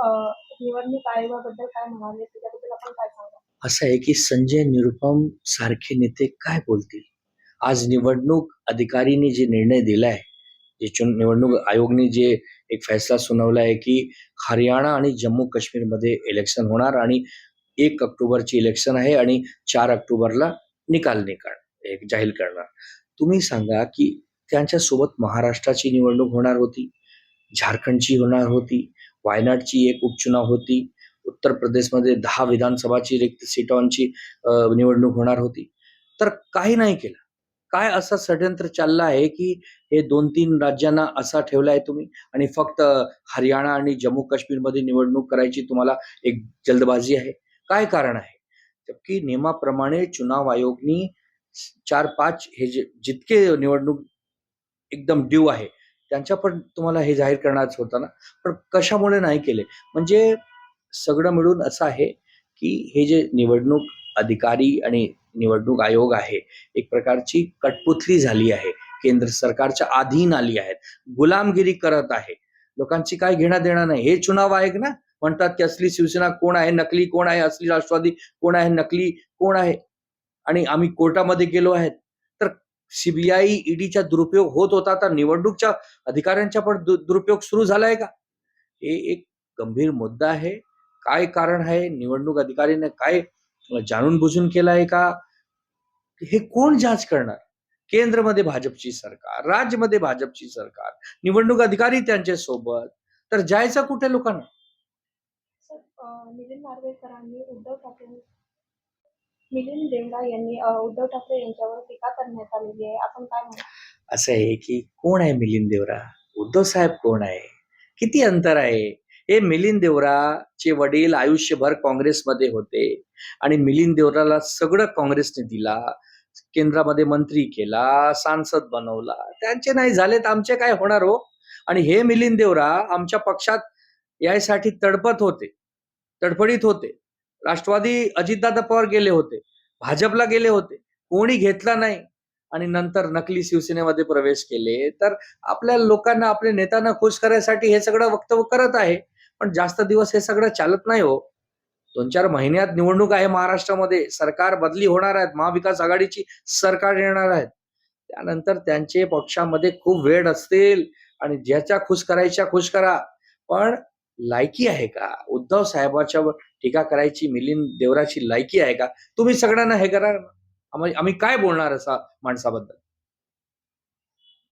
निवडणूक आयोगाबद्दल काय म्हणाले त्याच्याबद्दल आपण काय असं आहे की संजय निरुपम सारखे नेते काय बोलतील? आज निवडणूक अधिकारीने जे निर्णय दिलाय जे निवडणूक आयोगने जे एक फैसला सुनावला आहे की हरियाणा आणि जम्मू काश्मीरमध्ये इलेक्शन होणार आणि एक ऑक्टोबरची इलेक्शन आहे आणि चार ऑक्टोबरला निकाल निकाल एक जाहीर करणार. तुम्ही सांगा की त्यांच्यासोबत महाराष्ट्राची निवडणूक होणार होती झारखंडची होणार होती वायनाडची एक उपचुनाव होती. उत्तर प्रदेशमध्ये दहा विधानसभाची रिक्त सीटांची निवडणूक होणार होती. तर काही नाही केलं. काय असं षडयंत्र चाललं आहे की हे दोन तीन राज्यांना असा ठेवला आहे तुम्ही आणि फक्त हरियाणा आणि जम्मू काश्मीरमध्ये निवडणूक करायची तुम्हाला एक जल्दबाजी आहे? काय कारण आहे? जबकि नियमाप्रमाणे चुनाव आयोगनी चार पाच हे जे जितके निवडणूक एकदम ड्यू आहे त्यांच्या पण तुम्हाला हे जाहीर करण्याच होतं ना. पण कशामुळे नाही केले? म्हणजे सगळं मिळून असं आहे की हे जे निवडणूक अधिकारी आणि निवडणूक आयोग आहे एक प्रकारची कटपुतली झाली आहे. केंद्र सरकारच्या अधीन आली आहेत. गुलामगिरी करत आहे. लोकांची काय घेणं देणं नाही. हे चुनाव आयोग ना. म्हणतात की असली शिवसेना कोण आहे नकली कोण आहे असली राष्ट्रवादी कोण आहे नकली कोण आहे? आणि आम्ही कोर्टामध्ये गेलो आहेत. सीबीआय ईडीचा दुरुपयोग होत होता तर निवडणूकच्या अधिकाऱ्यांचा पण दुरुपयोग सुरू झालाय का? हे एक गंभीर मुद्दा आहे. काय कारण आहे? निवडणूक अधिकारीने काय जाणून बुजून केलं आहे का? हे कोण जांच करणार? केंद्रमध्ये भाजपची सरकार राज्यमध्ये भाजपची सरकार निवडणूक अधिकारी त्यांच्यासोबत तर जायचं कुठे लोकांना? मिलिंद देवडा यांनी उद्धव ठाकरे यांच्यावर टीका करण्यात आलेली आहे. आपण काय असं आहे की कोण आहे मिलिंद देवरा उद्धव साहेब कोण आहे? किती अंतर आहे? हे मिलिंद देवराचे वडील आयुष्यभर काँग्रेसमध्ये होते आणि मिलिंद देवराला सगळं काँग्रेसने दिला केंद्रामध्ये मंत्री केला सांसद बनवला. त्यांचे नाही झाले तर आमचे काय होणार हो? आणि हे मिलिंद देवरा आमच्या पक्षात यासाठी तडपत होते तडफडीत होते. राष्ट्रवादी अजितदादा पवार गेले होते. भाजपला गेले होते. कोणी घेतला नाही. आणि नंतर नकली शिवसेनेमध्ये प्रवेश केले. तर आपल्या लोकांना आपल्या नेत्यांना खुश करायसाठी हे सगळं वक्तव्य करत आहे. पण जास्त दिवस हे सगळं चालत नाही हो. दोन चार महिन्यात निवडणूक आहे महाराष्ट्रामध्ये. सरकार बदली होणार आहेत. महाविकास आघाडीची सरकार येणार आहेत. त्यानंतर त्यांचे पक्षामध्ये खूप वेळ असतील. आणि ज्याच्या खुश करायच्या खुश करा. पण लायकी आहे का? उद्धव साहेबाच्या टीका करायची मिलिंद देवराची लायकी आहे का? तुम्ही सगळ्यांना हे करा. आम्ही आम्ही काय बोलणार असा माणसाबद्दल?